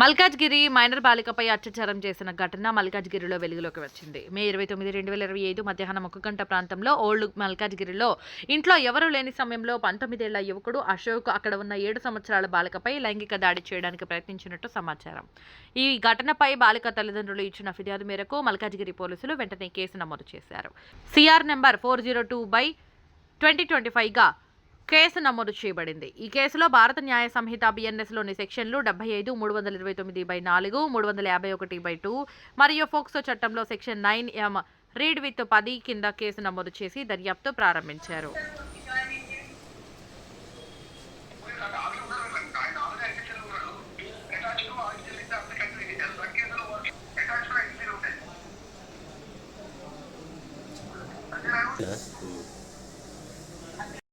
Malkajgiri minor బాలికపై అత్యాచారం చేసిన ఘటన మల్కాజ్గిరిలో వెలుగులోకి వచ్చింది. మే ఇరవై తొమ్మిది రెండు వేల ఇరవై ఐదు మధ్యాహ్నం ఒక గంట ప్రాంతంలో ఓల్డ్ మల్కాజ్గిరిలో ఇంట్లో ఎవరూ లేని సమయంలో పంతొమ్మిదేళ్ళ యువకుడు అశోక్ అక్కడ ఉన్న ఏడు సంవత్సరాల బాలికపై లైంగిక దాడి చేయడానికి ప్రయత్నించినట్టు సమాచారం. ఈ ఘటనపై బాలిక తల్లిదండ్రులు ఇచ్చిన ఫిర్యాదు మేరకు మల్కాజ్గిరి పోలీసులు వెంటనే కేసు నమోదు చేశారు. CR number four zero two by twenty twenty ఫైవ్గా case నమోదు చేయబడింది. ఈ కేసులో భారత న్యాయ సంహిత బిఎన్ఎస్లోని సెక్షన్లు డెబ్బై ఐదు మూడు వందల ఇరవై తొమ్మిది బై నాలుగు మూడు వందల యాభై ఒకటి బై టూ మరియు ఫోక్సో చట్టంలో section nine M read with పది కింద కేసు నమోదు చేసి దర్యాప్తు ప్రారంభించారు.